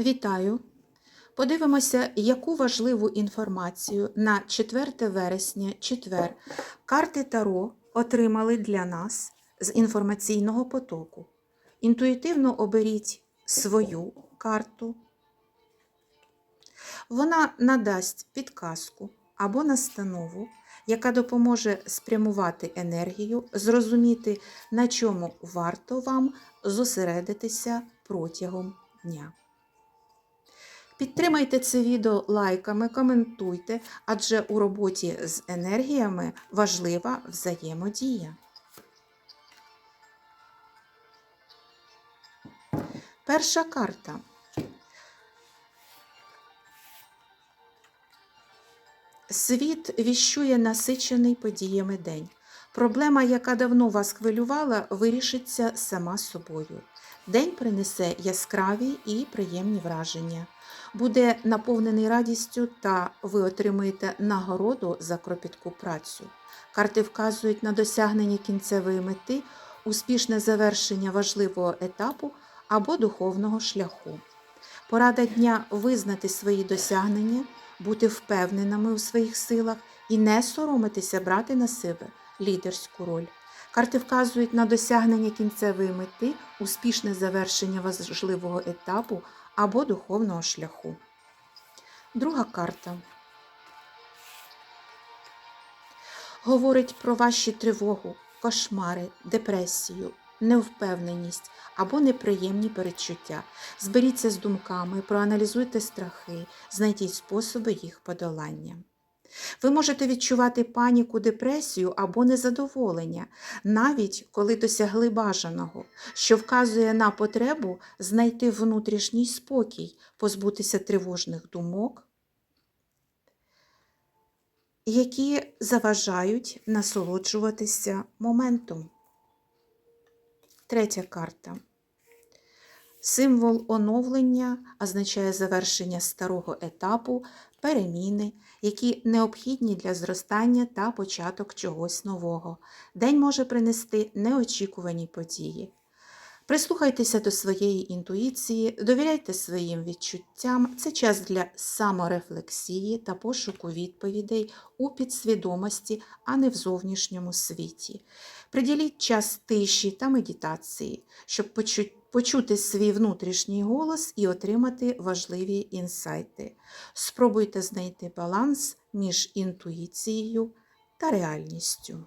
Вітаю! Подивимося, яку важливу інформацію на 4 вересня, четвер, карти Таро отримали для нас з інформаційного потоку. Інтуїтивно оберіть свою карту. Вона надасть підказку або настанову, яка допоможе спрямувати енергію, зрозуміти, на чому варто вам зосередитися протягом дня. Підтримайте це відео лайками, коментуйте, адже у роботі з енергіями важлива взаємодія. Перша карта. Світ віщує насичений подіями день. Проблема, яка давно вас хвилювала, вирішиться сама собою. День принесе яскраві і приємні враження. Буде наповнений радістю та ви отримуєте нагороду за кропітку працю. Карти вказують на досягнення кінцевої мети, успішне завершення важливого етапу або духовного шляху. Порада дня визнати свої досягнення, бути впевненими у своїх силах і не соромитися брати на себе лідерську роль. Карти вказують на досягнення кінцевої мети, успішне завершення важливого етапу або духовного шляху. Друга карта говорить про ваші тривогу, кошмари, депресію, невпевненість або неприємні передчуття. Зберіться з думками, проаналізуйте страхи, знайдіть способи їх подолання. Ви можете відчувати паніку, депресію або незадоволення, навіть коли досягли бажаного, що вказує на потребу знайти внутрішній спокій, позбутися тривожних думок, які заважають насолоджуватися моментом. Третя карта. Символ оновлення означає завершення старого етапу, переміни, які необхідні для зростання та початок чогось нового. День може принести неочікувані події. Прислухайтеся до своєї інтуїції, довіряйте своїм відчуттям. Це час для саморефлексії та пошуку відповідей у підсвідомості, а не в зовнішньому світі. Приділіть час тиші та медитації, щоб почу- почути свій внутрішній голос і отримати важливі інсайти. Спробуйте знайти баланс між інтуїцією та реальністю.